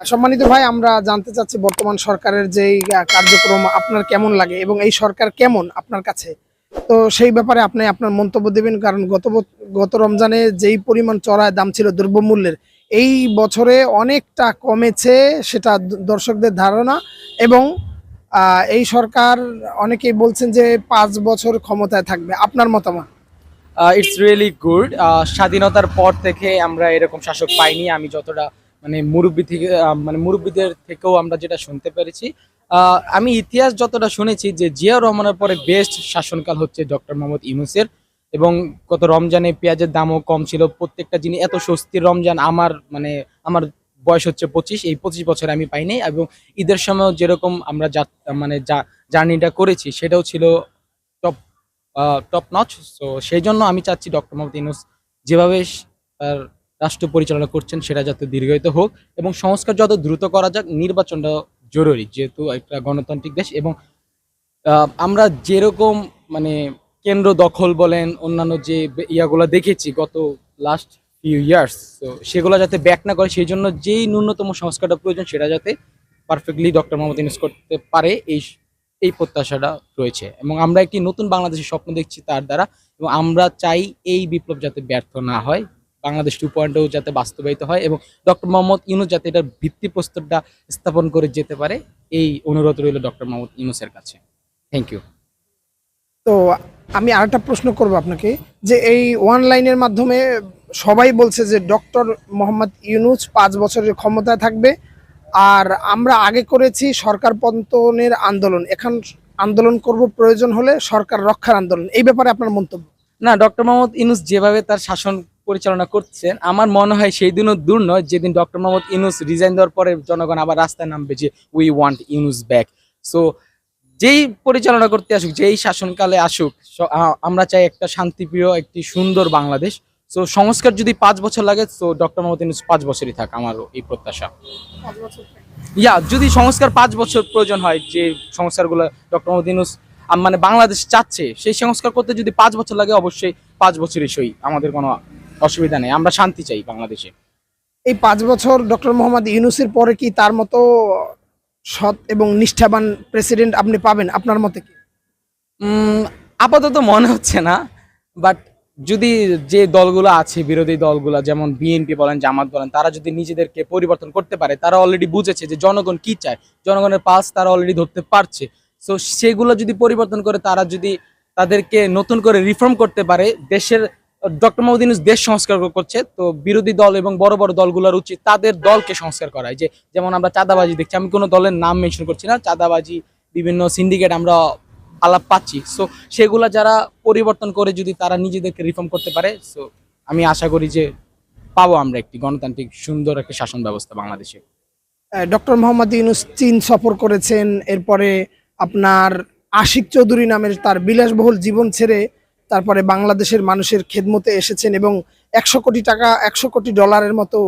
সম্মানিত ভাই, আমরা জানতে চাচ্ছি বর্তমান সরকারের যেই কার্যক্রম আপনার কেমন লাগে এবং এই সরকার কেমন আপনার কাছে? তো সেই ব্যাপারে আপনি আপনার মন্তব্য দেবেন, কারণ গত গত রমজানে যেই পরিমাণ চড়ায় দাম ছিল দ্রব্যমূল্যের এই বছরে অনেকটা কমেছে সেটা দর্শকদের ধারণা এবং এই সরকার অনেকেই বলছেন যে পাঁচ বছর ক্ষমতায় থাকবে। আপনার মতামত? ইটস রিয়েলি গুড স্বাধীনতার পর থেকে আমরা এরকম শাসক পাইনি, আমি যতটা মানে মুরব্বী থেকে মানে মুরব্বীদের থেকেও আমরা যেটা শুনতে পেরেছি। আমি ইতিহাস যতটা শুনেছি যে জিয়া রহমানের পরে বেস্ট শাসনকাল হচ্ছে ডক্টর মোহাম্মদ ইউনুসের এবং কত রমজানে পেঁয়াজের দামও কম ছিল। প্রত্যেকটা জিনিস, এত স্বস্তির রমজান আমার মানে আমার বয়স হচ্ছে পঁচিশ, এই পঁচিশ বছরে আমি পাইনি এবং ঈদের সময় যেরকম আমরা যা- মানে যা জার্নিটা করেছি সেটাও ছিল টপ টপ নচ সো সেই জন্য আমি চাচ্ছি ডক্টর মোহাম্মদ ইউনুস যেভাবে তার রাষ্ট্র পরিচালনা করছেন, সেটা যাতে দীর্ঘায়িত হোক এবং সংস্কার যত দ্রুত করা যাক, নির্বাচনটা জরুরি, যেহেতু একটা গণতান্ত্রিক দেশ এবং আমরা যেরকম মানে কেন্দ্র দখল বলেন, অন্যান্য যে ইয়াগুলো দেখেছি গত লাস্ট ফিউ ইয়ার্স তো সেগুলো যাতে ব্যাক না করে সেই জন্য যেই ন্যূনতম সংস্কারটা প্রয়োজন, সেটা যাতে পারফেক্টলি ডক্টর মোহাম্মদ ইউনুস করতে পারে, এই এই প্রত্যাশাটা রয়েছে। এবং আমরা একটি নতুন বাংলাদেশের স্বপ্ন দেখছি তার দ্বারা, এবং আমরা চাই এই বিপ্লব যাতে ব্যর্থ না হয়। বাংলাদেশ টু পয়েন্টও যাতে বাস্তবায়িত হয় এবং ডক্টর মোহাম্মদ ইউনুস যাতে এটার ভিত্তিপ্রস্তরটা স্থাপন করে যেতে পারে এই অনুরোধ রইল ডক্টর মোহাম্মদ ইউনুসের কাছে। থ্যাংক ইউ তো আমি আরেকটা প্রশ্ন করব আপনাকে যে এই ওয়ান লাইনের মাধ্যমে সবাই বলছে যে ডক্টর মোহাম্মদ ইউনুস পাঁচ বছরের ক্ষমতায় থাকবে আর আমরা আগে করেছি সরকার পন্তনের আন্দোলন। এখন আন্দোলন করব প্রয়োজন হলে সরকার রক্ষার আন্দোলন। এই ব্যাপারে আপনার মন্তব্য? না ডক্টর মোহাম্মদ ইউনুস যেভাবে তার শাসন পরিচালনা করছেন। আমার মনে হয় সেই দিনও দূর নয় যেদিন ডক্টর মোহাম্মদ ইউনুস রিজাইন দেওয়ার পরে জনগণ আবার রাস্তায় নামবে যে we want Yunus back so যেই পরিচালনা করতে আসুক যেই শাসনকালে আসুক আমরা চাই একটা শান্তিপ্রিয় একটি সুন্দর বাংলাদেশ। সো সংস্কার যদি পাঁচ বছর লাগে তো ডক্টর মোহাম্মদ ইউনুস পাঁচ বছরই থাক আমারও এই প্রত্যাশা। ইয়া যদি সংস্কার পাঁচ বছর প্রয়োজন হয় যে সংস্কারগুলো ডক্টর মোহাম্মদ ইউনুস মানে বাংলাদেশ চাচ্ছে সেই সংস্কার করতে যদি পাঁচ বছর লাগে অবশ্যই পাঁচ বছরই সই। আমাদের কোনো অসুবিধা নেই আমরা শান্তি চাই বাংলাদেশে। এই পাঁচ বছর ডক্টর মোহাম্মদ ইউনুসের পরে কি তার মতো সৎ এবং নিষ্ঠাবান প্রেসিডেন্ট আপনি পাবেন? আপনার মতে কি? উম, আপাতত মনে হচ্ছে না বাট যদি যে দলগুলো আছে বিরোধী দলগুলো যেমন বিএনপি বলেন জামাত বলেন তারা যদি নিজেদেরকে পরিবর্তন করতে পারে তারা অলরেডি বুঝেছে যে জনগণ কি চায়। জনগণের পাস তারা অলরেডি ধরতে পারছে। সো সেগুলো যদি পরিবর্তন করে তারা যদি তাদেরকে নতুন করে রিফর্ম করতে পারে দেশের ডক্টর মোহাম্মদ দেশ সংস্কার করছে, তো বিরোধী দল এবং বড় বড় দলগুলোর উচিত তাদের দলকে সংস্কার করায় যে যেমন আমরা চাঁদাবাজি দেখছি, আমি কোনো দলের নাম মেনশন করছি না, চাঁদাবাজি, বিভিন্ন সিন্ডিকেট আমরা আলাপ পাচ্ছি। সো সেগুলা যারা পরিবর্তন করে যদি তারা নিজেদেরকে রিফর্ম করতে পারে সো আমি আশা করি যে পাবো আমরা একটি গণতান্ত্রিক সুন্দর একটা শাসন ব্যবস্থা বাংলাদেশে। ডক্টর মোহাম্মদ ইউনুস চীন সফর করেছেন, এরপরে আপনার আশিক চৌধুরী নামের তার বিলাসবহুল জীবন ছেড়ে তারপরে বাংলাদেশের মানুষের খেদমতে এসেছেন এবং একশো কোটি টাকা, একশো কোটি ডলারের মতো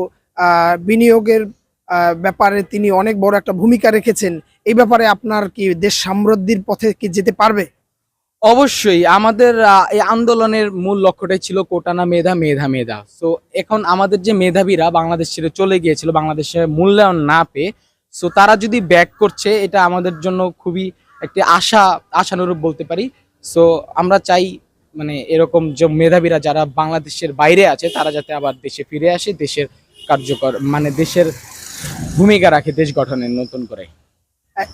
বিনিয়োগের ব্যাপারে তিনি অনেক বড় একটা ভূমিকা রেখেছেন। এই ব্যাপারে আপনার কি দেশ সমৃদ্ধির পথে কি যেতে পারবে? অবশ্যই। আমাদের এই আন্দোলনের মূল লক্ষ্যটাই ছিল কোটানা মেধা মেধা মেধা। সো এখন আমাদের যে মেধাবীরা বাংলাদেশ ছেড়ে চলে গিয়েছিল বাংলাদেশে মূল্যায়ন না পেয়ে সো তারা যদি ব্যাক করছে, এটা আমাদের জন্য খুবই একটি আশা, আশানুরূপ বলতে পারি। সো আমরা চাই মানে এরকম যে মেধাবীরা যারা বাংলাদেশের বাইরে আছে তারা যাতে আবার দেশে ফিরে আসে দেশের কার্যকর মানে দেশের ভূমিকা রাখে দেশ গঠনের নতুন করে।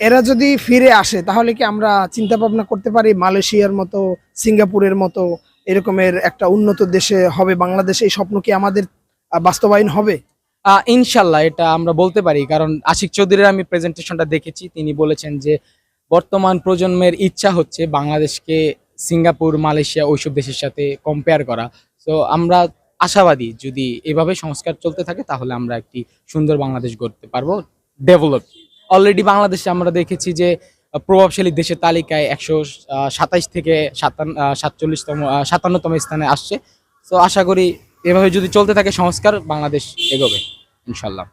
এরা যদি ফিরে আসে তাহলে কি আমরা চিন্তা ভাবনা করতে পারি মালয়েশিয়ার মতো সিঙ্গাপুরের মতো এরকমের একটা উন্নত দেশে হবে বাংলাদেশে এই স্বপ্ন কি আমাদের বাস্তবায়ন হবে? ইনশাল্লাহ এটা আমরা বলতে পারি কারণ আশিক চৌধুরীর আমি প্রেজেন্টেশনটা দেখেছি তিনি বলেছেন যে বর্তমান প্রজন্মের ইচ্ছা হচ্ছে বাংলাদেশকে সিঙ্গাপুর, মালয়েশিয়া ওইসব দেশের সাথে কম্পেয়ার করা। তো আমরা আশাবাদী যদি এভাবে সংস্কার চলতে থাকে, তাহলে আমরা একটি সুন্দর বাংলাদেশ গড়তে পারব। ডেভেলপ অলরেডি বাংলাদেশে আমরা দেখেছি যে প্রভাবশালী দেশের তালিকায় একশো সাতাইশ থেকে সাতান্ন সাতচল্লিশতম সাতান্নতম স্থানে আসছে। তো আশা করি এভাবে যদি চলতে থাকে সংস্কার, বাংলাদেশ এগোবে, ইনশাল্লাহ।